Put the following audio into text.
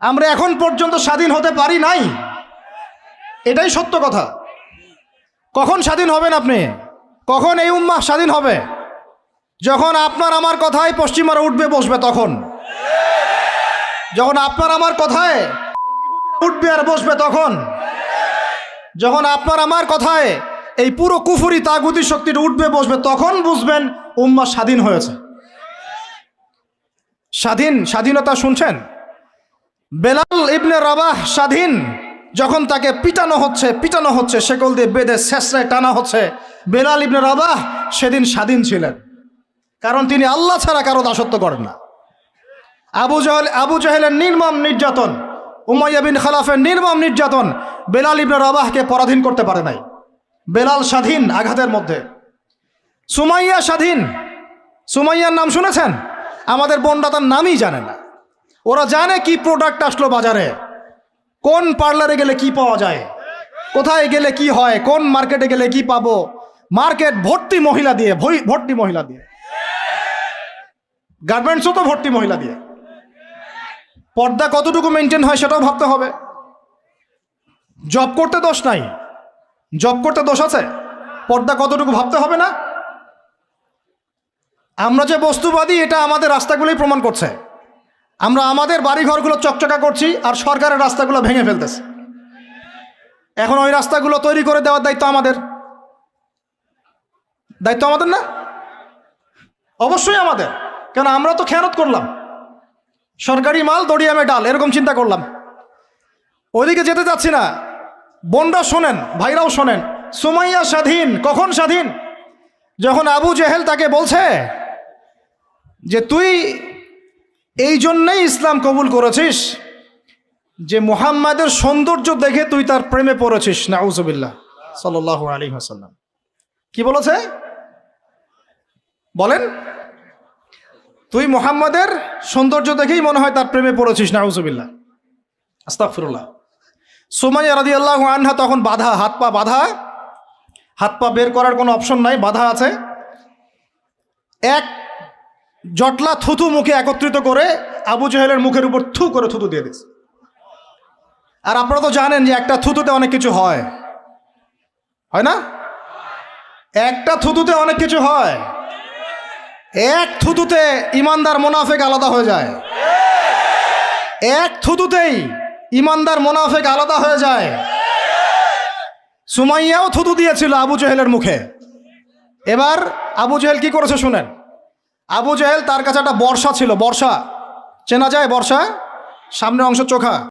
আমরা এখন পর্যন্ত স্বাধীন হতে পারি নাই। এটাই সত্য কথা। কখন স্বাধীন হবেন আপনি? কখন এই উম্মাহ স্বাধীন হবে? যখন আপনার আমার কথায় পশ্চিমারা উঠবে, বসবে তখন। যখন আপনার আমার কথায় উঠবে আর বসবে তখন। যখন আপনার আমার কথায় এই পুরো কুফুরি তাগুতি শক্তিটা উঠবে, বসবে তখন বুঝবেন উম্মা স্বাধীন হয়েছে। স্বাধীন স্বাধীনতা শুনছেন? বেলাল ইবনে রাবাহ স্বাধীন, যখন তাকে পিটানো হচ্ছে পিটানো হচ্ছে, শেকল দিয়ে বেঁধে শেষরায় টানা হচ্ছে, বেলাল ইবনে রাবাহ সেদিন স্বাধীন ছিলেন। কারণ তিনি আল্লাহ ছাড়া কারও দাসত্ব করেন না। আবু জাহেল, আবু জাহেলের নির্মম নির্যাতন, উমাইয়া বিন খালাফের নির্মম নির্যাতন বেলাল ইবনে রাবাহকে পরাধীন করতে পারে নাই। বেলাল স্বাধীন আঘাতের মধ্যে। সুমাইয়া স্বাধীন। সুমাইয়ার নাম শুনেছেন? আমাদের বোনরা তার নামই জানে না। ওরা জানে কি প্রোডাক্ট আসলো বাজারে। কোন পার্লারে গেলে কি পাওয়া যায়? কোথায় গেলে কি হয়? কোন মার্কেটে গেলে কি পাবো? মার্কেট ভর্তি মহিলা দিয়ে ভর্তি মহিলা দিয়ে। গার্মেন্টসও তো ভর্তি মহিলা দিয়ে। পর্দা কতটুকু মেনটেন হয় সেটাও ভাবতে হবে। জব করতে দোষ নাই। জব করতে দোষ আছে? পর্দা কতটুকু ভাবতে হবে না? আমরা যে বস্তুবাদী, এটা আমাদের রাস্তাগুলোই প্রমাণ করছে। আমরা আমাদের বাড়িঘরগুলো চকচকা করছি আর সরকারের রাস্তাগুলো ভেঙে ফেলতেছে। এখন ওই রাস্তাগুলো তৈরি করে দেওয়ার দায়িত্ব আমাদের। দায়িত্ব আমাদের না? অবশ্যই আমাদের। কেন, আমরা তো খেয়ানত করলাম। সরকারি মাল দড়িয়ামে ডাল, এরকম চিন্তা করলাম। ওইদিকে যেতে চাচ্ছি না। বোনরা শোনেন, ভাইরাও শোনেন। সুমাইয়া স্বাধীন, কখন স্বাধীন? যখন আবু জেহেল তাকে বলছে যে, তুই এই জন্যেই ইসলাম কবুল করেছিস যে মুহাম্মাদের সৌন্দর্য দেখে তুই তার প্রেমে পড়েছিস, নাউজবিল্লাহ সাল আলী হাসাল্লাম কি বলেছে? বলেন, তুই মোহাম্মদের সৌন্দর্য দেখেই মনে হয় তার প্রেমে পড়েছিস, নাউজবিল্লাহ। আস্তাফিরুল্লাহ সুমাইয়া রাদি আল্লাহ আনহা তখন বাধা, হাত পা বাধা, হাত পা বের করার কোনো অপশন নাই, বাধা আছে। এক জটলা থুতু মুখে একত্রিত করে আবু জহেলের মুখের উপর থু করে থুতু দিয়ে দিস আর আপনারা তো জানেন যে একটা থুতুতে অনেক কিছু হয়। হয় না? একটা থুতুতে অনেক কিছু হয়। এক থুতুতে ইমানদার মোনাফেক আলাদা হয়ে যায়। এক থুতুতেই ইমানদার মোনাফেক আলাদা হয়ে যায়। সুমাইয়াও থুতু দিয়েছিল আবু জহেলের মুখে। এবার আবু জহেল কি করেছে শুনেন? আবু জাহেল তার কাছে একটা বর্ষা ছিল বর্ষা। চেনা যায় বর্ষা? সামনের অংশ চোখা।